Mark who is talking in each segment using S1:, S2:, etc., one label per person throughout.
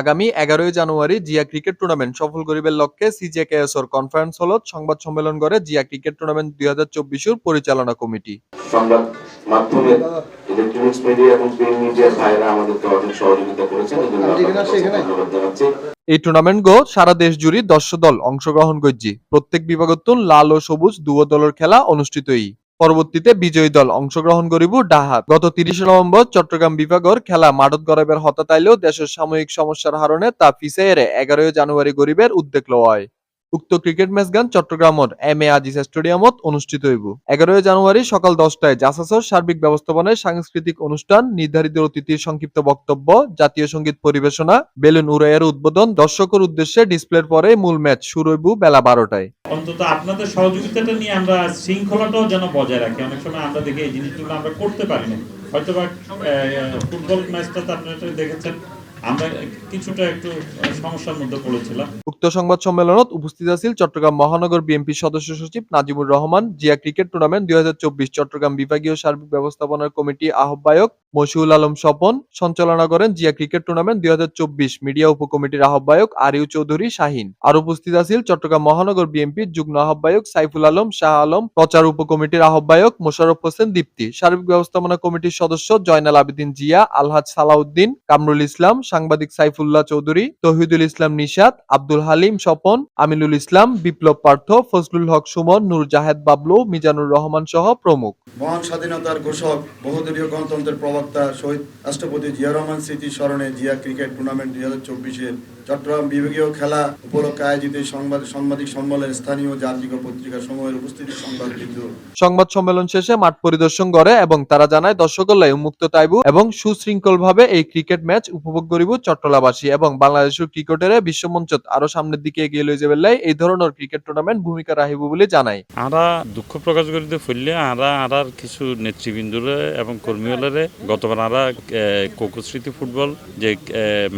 S1: আগামী এগারোই জানুয়ারি Zia cricket tournament সফল করিবার লক্ষ্যে সিজে সিজেকেএসর কনফারেন্স হলত সংবাদ সম্মেলন করে জিয়া ক্রিকেট টুর্নামেন্ট দুই হাজার চব্বিশের পরিচালনা কমিটি।
S2: সংবাদ মাধ্যমের ইলেকট্রনিক্স মিডিয়া এবং প্রিন্ট মিডিয়ার ভাইরা আমাদেরকে অনেক সহযোগিতা করেছেন এই ধন্যবাদ জানাচ্ছি।
S1: টুর্নামেন্ট গো সারা দেশ জুড়ে দশ দল অংশগ্রহণ করছি। প্রত্যেক বিভাগতুন লাল ও সবুজ দুও দলের খেলা অনুষ্ঠিতই পরবর্তীতে বিজয়ী দল অংশগ্রহণ করিব ডাহাত। গত তিরিশে নভেম্বর চট্টগ্রাম বিভাগের খেলা মাঠত গরিবের হতা তাইলেও দেশের সাময়িক সমস্যার হারণে তা ফিসাইরে এগারোই জানুয়ারি গরিবের উদ্যোগ লওয়া হয় উক্ত ক্রিকেট ম্যাচ গান চট্টগ্রামত এম এ আজিজ স্টেডিয়ামত অনুষ্ঠিত হইব। এগারোই জানুয়ারি সকাল দশটায় জাসাসর সার্বিক ব্যবস্থাপনায় সাংস্কৃতিক অনুষ্ঠান, নির্ধারিত অতিথির সংক্ষিপ্ত বক্তব্য, জাতীয় সংগীত পরিবেশনা, বেলুন উড়াইয়ের উদ্বোধন, দর্শকের উদ্দেশ্যে ডিসপ্লের পরে মূল ম্যাচ শুরু হইব বেলা বারোটায়।
S3: অন্তত আপনাদের সহযোগিতাটা নিয়ে আমরা শৃঙ্খলাটাও যেন বজায় রাখি। অনেক সময় আমরা দেখি এই জিনিসগুলো আমরা করতে পারি না। হয়তো বা ফুটবল ম্যাচটাতে আপনারা দেখেছেন আমরা কিছুটা একটু সমস্যার মধ্যে পড়েছিলাম।
S1: উক্ত সংবাদ সম্মেলনত উপস্থিত আছিল চট্টগ্রাম মহানগর বিএনপি সদস্য সচিব নাজিমুর রহমান, জিয়া ক্রিকেট টুর্নামেন্ট দুই চট্টগ্রাম বিভাগীয় সার্বিক ব্যবস্থাপনার কমিটি আহ্বায়ক মশিউল আলম স্বপন সঞ্চালনা করেন জিয়া ক্রিকেট টুর্নামেন্ট দুই মিডিয়া উপকমিটির আহ্বায়ক আরিউ চৌধুরী শাহিন। আর উপস্থিত আছিল চট্টগ্রাম মহানগর বিএনপির যুগ্ম আহ্বায়ক সাইফুল আলম, শাহ আলম, প্রচার উপকমিটির আহ্বায়ক মোশাররফ হোসেন দীপ্তি, সার্বিক ব্যবস্থাপনা কমিটির সদস্য জয়নাল আবেদিন জিয়া, আলহাজ সালাউদ্দিন, কামরুল ইসলাম সাংবাদিক সাইফুল্লাহ চৌধুরী, তহিদুল ইসলাম নিশাত, আব্দুল হালিম স্বপন, আমিনুল ইসলাম, বিপ্লব পার্থ, ফজলুল হক সুমন, নূর জাহেদ বাবলু, মিজানুর রহমান সহ প্রমুখ।
S4: মহান স্বাধীনতার ঘোষক, বহুদলীয় গণতন্ত্রের প্রবক্তা, শহীদ রাষ্ট্রপতি জিয়া রহমান স্মৃতি স্মরণে জিয়া ক্রিকেট টুর্নামেন্ট দুই হাজার চব্বিশের চট্টগ্রাম বিভাগীয় খেলা উপলক্ষে আয়োজিত সংবাদ সাংবাদিক সম্মেলনে স্থানীয় জাতীয় পত্রিকা সমূহের উপস্থিতি সংবাদ বিন্দু
S1: সংবাদ সম্মেলন শেষে মাঠ পরিদর্শন করে এবং তারা জানায় দর্শকলাই উন্মুক্ত তাইবু এবং সুশৃঙ্খল ভাবে এই ক্রিকেট ম্যাচ উপভোগ করিব চট্টলাবাসী এবং বাংলাদেশের ক্রিকেটের বিশ্বমঞ্চত আরও সামনের দিকে এগিয়ে লই যাবে লাই এই ধরনের ক্রিকেট টুর্নামেন্ট ভূমিকা রাখিব বলে জানায়।
S5: আরা দুঃখ প্রকাশ করিতে ফুললে আরা আরার কিছু নেতৃবৃন্দরে এবং কর্মীহলরে গতবার আরা কোকস্মৃতি ফুটবল যে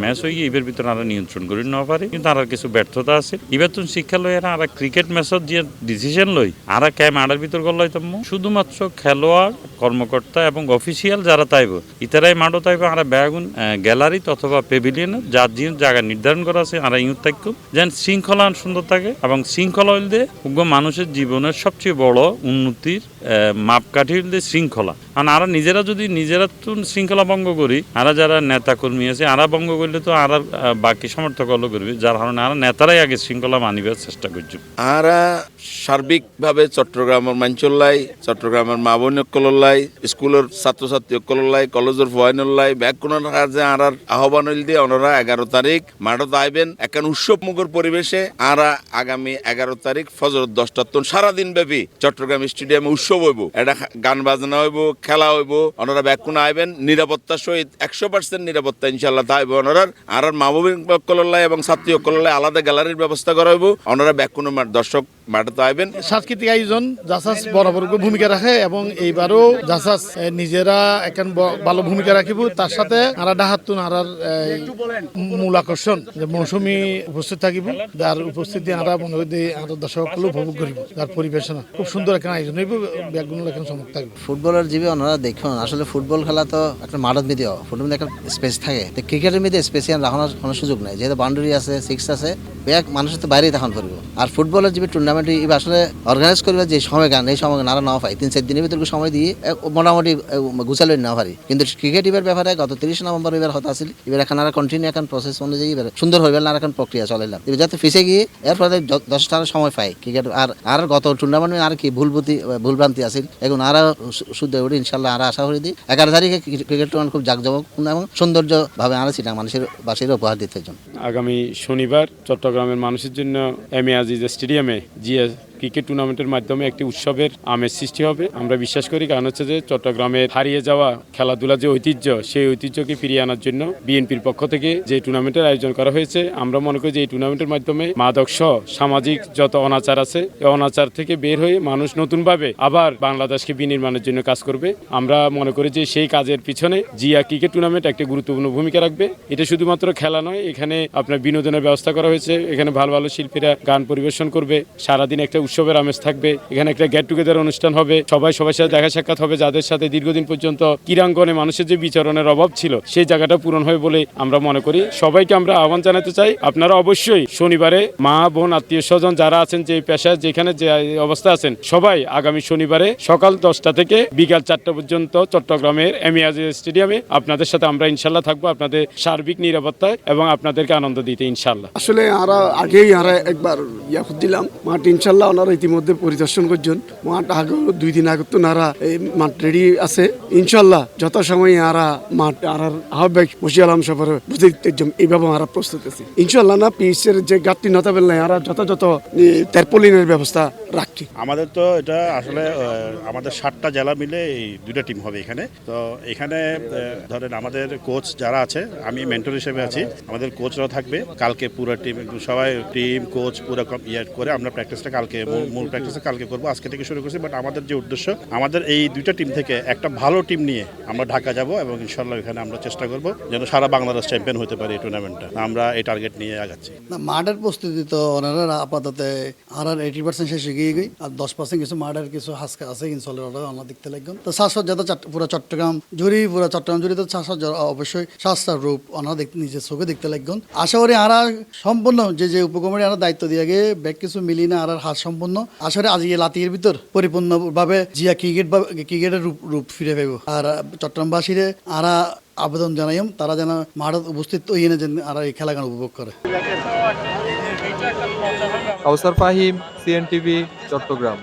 S5: ম্যাচ হয়ে এবার ভিতরে আরা নিয়ন্ত্রণ করি, না পারে, কিন্তু আর কিছু ব্যর্থতা আছে। এবার তুমি শিক্ষা লই আরা ক্রিকেট ম্যাচত যে ডিসিশন লই, আর ক্যাম আড়ার ভিতর গল্লাই তম্ম শুধুমাত্র খেলোয়াড়, কর্মকর্তা এবং অফিসিয়াল যারা তাইব, ইতারাই মাঠও তাইব, আর ব্যাগুন গ্যালারি অথবা পেভিলিয়ন যার যে জায়গা নির্ধারণ করা আছে, আরা ইউ থাকুক যেন শৃঙ্খলা সুন্দর থাকে এবং শৃঙ্খলা হইলে মানুষের জীবনের সবচেয়ে বড় উন্নতির আহ, মাপকাঠি হইলে শৃঙ্খলা। কারণ আরা নিজেরা যদি নিজেরা তো শৃঙ্খলা ভঙ্গ করি আরা যারা নেতা কর্মী আছে আরা ভঙ্গ করলে তো আরা বাকি সমর্থক হলো করবে যার কারণে আরা নেতারাই আগে শৃঙ্খলা মানিবার চেষ্টা করছে।
S6: আরা সার্বিকভাবে চট্টগ্রামের মাঞ্চল্লাই চট্টগ্রামের মা বোন অকলল্লাই স্কুলের ছাত্রছাত্রী অকলল্লাই কলেজের ফয়নল্লাই ব্যাগ কোন কাজে আরার আহ্বান হইল দিয়ে ওনারা এগারো তারিখ মাঠত আইবেন এখন উৎসব মুখর পরিবেশে আরা আগামী এগারো তারিখ ফজর দশটা তন সারাদিন ব্যাপী চট্টগ্রাম স্টেডিয়ামে উৎসব হইব। এটা গান বাজনা হইব, খেলা হইব, ওনারা ব্যাগ কোন আইবেন, নিরাপত্তা সহিত একশো পার্সেন্ট নিরাপত্তা ইনশাল্লাহ থাকবে ওনারা। আর মা কল্লাই এবং ছাত্রী কল্লাই আলাদা গ্যালারির ব্যবস্থা করা হইব। ওনারা ব্যাগ কোনো দর্শক মাঠে আইবেন।
S7: সাংস্কৃতিক আয়োজন জাসাস বরাবর ভূমিকা রাখে এবং এইবারও জাসাস নিজেরা এখন ভালো ভূমিকা রাখিব। তার সাথে আরা ডাহাতুন আরার মূল আকর্ষণ যে মৌসুমি উপস্থিত থাকিব। যার উপস্থিতি আরা মনে করি যে আরা দর্শক সকলে উপভোগ করিব যার পরিবেশনা। খুব সুন্দর এখন আয়োজন হইব ব্যাগগুলো এখন চমক থাকবে।
S8: ফুটবলের জীবে ওনারা দেখুন আসলে ফুটবল খেলা তো একটা মাঠত মিডিয়া ফুটবল একটা স্পেস থাকে। তো ক্রিকেটের মধ্যে স্পেসিয়াল রাখানোর কোনো সুযোগ নাই। যেহেতু বাউন্ডারি আছে সিক্স আছে ব্যাগ মানুষের তো বাইরেই তখন করব। আর ফুটবলের যে টুর্নামেন্ট এবার আসলে অর্গানাইজ করবে যে সময় গান, এই সময় নারা নাও পাই তিন, চার দিনের ভিতরে সময় দিয়ে মোটামুটি গুছালে না পারি। কিন্তু ক্রিকেট এবার ব্যাপারে গত তিরিশ নভেম্বর এবার হতা আছিল এবার এখন আর কন্টিনিউ এখন প্রসেস অনুযায়ী এবার সুন্দর হইবে না এখন প্রক্রিয়া চলাইলাম। এবার যাতে ফিসে গিয়ে এরপরে দশটার সময় পাই ক্রিকেট আর আর গত টুর্নামেন্ট আর কি ভুলভুতি ভুলভ্রান্তি আছিল। এখন আর শুদ্ধ উঠে, ইনশাল্লাহ আর আশা করি দিই। এগারো তারিখে ক্রিকেট টুর্নামেন্ট খুব জাকজমক, এবং সৌন্দর্যভাবে আর চিটাং মানুষের, বাসীর উপহার দিতে জন্য
S9: আগামী শনিবার চট্টগ্রামের মানুষের জন্য এম এ আজিজ স্টেডিয়ামে জিএস ক্রিকেট টুর্নামেন্টের মাধ্যমে একটি উৎসবের আমেজ সৃষ্টি হবে। আমরা বিশ্বাস করি, কারণ হচ্ছে যে চট্টগ্রামের হারিয়ে যাওয়া খেলাধুলার যে ঐতিহ্য, সেই ঐতিহ্যকে ফিরিয়ে আনার জন্য বিএনপির পক্ষ থেকে যে টুর্নামেন্টের আয়োজন করা হয়েছে, আমরা মনে করি যে এই টুর্নামেন্টের মাধ্যমে মাদক সহ সামাজিক যত অনাচার আছে, এই অনাচার থেকে বের হয়ে মানুষ নতুনভাবে আবার বাংলাদেশকে বিনির্মাণের জন্য কাজ করবে। আমরা মনে করি যে সেই কাজের পিছনে জিয়া ক্রিকেট টুর্নামেন্ট একটি গুরুত্বপূর্ণ ভূমিকা রাখবে। এটা শুধুমাত্র খেলা নয়, এখানে আপনার বিনোদনের ব্যবস্থা করা হয়েছে, এখানে ভালো ভালো শিল্পীরা গান পরিবেশন করবে, সারাদিন একটা উৎসবের আমেজ থাকবে। এখানে একটা গেট টুগেদার অনুষ্ঠান হবে। সবাই সবার সাথে দেখা সাক্ষাৎ হবে। যাদের সাথে দীর্ঘদিন পর্যন্ত ক্রীড়াঙ্গনে মানুষের যে বিচরণের অভাব ছিল, সেই জায়গাটা পূরণ হবে বলে আমরা মনে করি। সবাইকে আমরা আহ্বান জানাতে চাই, আপনারা অবশ্যই শনিবারে মা, বোন, আত্মীয় স্বজন যারা আছেন, যে পেশায়, যেখানে যে অবস্থা আছেন, সবাই আগামী শনিবারে সকাল দশটা থেকে বিকাল চারটা পর্যন্ত চট্টগ্রামের এমিয়াজ স্টেডিয়ামে আপনাদের সাথে আমরা ইনশাল্লাহ থাকব আপনাদের সার্বিক নিরাপত্তায় এবং আপনাদেরকে আনন্দ দিতে ইনশাল্লাহ।
S10: আসলে আরা আগেই আরা একবার ইয়া দিলাম। মাঠ ইনশাল্লাহ ওনারা ইতিমধ্যে পরিদর্শন করছেন। মাঠ আগে দুই দিন আগে তো নারা এই মাঠ রেডি আছে। ইনশাল্লাহ যত সময় আরা মাঠ আর আহ্বায়ক বসি আলম সফর বুঝে এইভাবে আরা প্রস্তুত আছে। ইনশাল্লাহ না পিসের যে গাঁটটি নতাবেল নাই, আরা যথাযথ তেরপলিনের ব্যবস্থা রাখছি।
S11: আমাদের তো এটা আসলে আমাদের সাতটা জেলা মিলে এই দুইটা টিম হবে এখানে। তো এখানে ধরেন আমাদের কোচ যারা আছে, আমি মেন্টর হিসেবে আছি। আমাদের কোচরাও থাকবে। কালকে পুরো টিম সবাই টিম কোচ পুরো ইয়ে করে আমরা প্র্যাকটিসটা কালকে মূল- প্র্যাকটিসটা কালকে করব আজকে থেকে শুরু করছি বাট আমাদের যে উদ্দেশ্য আমাদের এই দুইটা টিম থেকে একটা ভালো টিম নিয়ে আমরা ঢাকা যাব এবং ইনশাল্লাহ এখানে আমরা চেষ্টা করব যেন সারা বাংলাদেশ চ্যাম্পিয়ন হতে পারে এই টুর্নামেন্টটা আমরা এই টার্গেট নিয়ে আগাচ্ছি।
S12: না মাঠের প্রস্তুতি তো ওনারা আপাতত আর আর এইটি পার্সেন্ট শেষ হয়ে গই আর দশ পার্সেন্ট কিছু মাঠের কিছু হাসকা আছে ইনশাল্লাহ ওরা আমরা দেখতে লাগবেন তো সাজসজ্জা তো পুরো চট্টগ্রাম জুড়ি পুরো চট্টগ্রাম জুড়ি তো সাজসজ্জা অবশ্যই সাজটার রূপ ওনারা দেখতে নিজের চোখে দেখতে লাগবেন আশা করি আরা সম্পূর্ণ যে যে উপকমিটি আরা দায়িত্ব দিয়ে গে ব্যাগ কিছু মিলি না আর হাত সম্পূর্ণ আশা আসলে আজকে লাতির ভিতর পরিপূর্ণভাবে জিয়া ক্রিকেট বা ক্রিকেটের রূপ রূপ ফিরে পাইব। আর চট্টগ্রামবাসীরে আরা আবেদন জানাইম, তারা যেন মাঠত উপস্থিত হইয়ে যেন আর এই খেলাগান উপভোগ করে।
S1: কাউসার ফাহিম, সিএনটিভি, চট্টগ্রাম।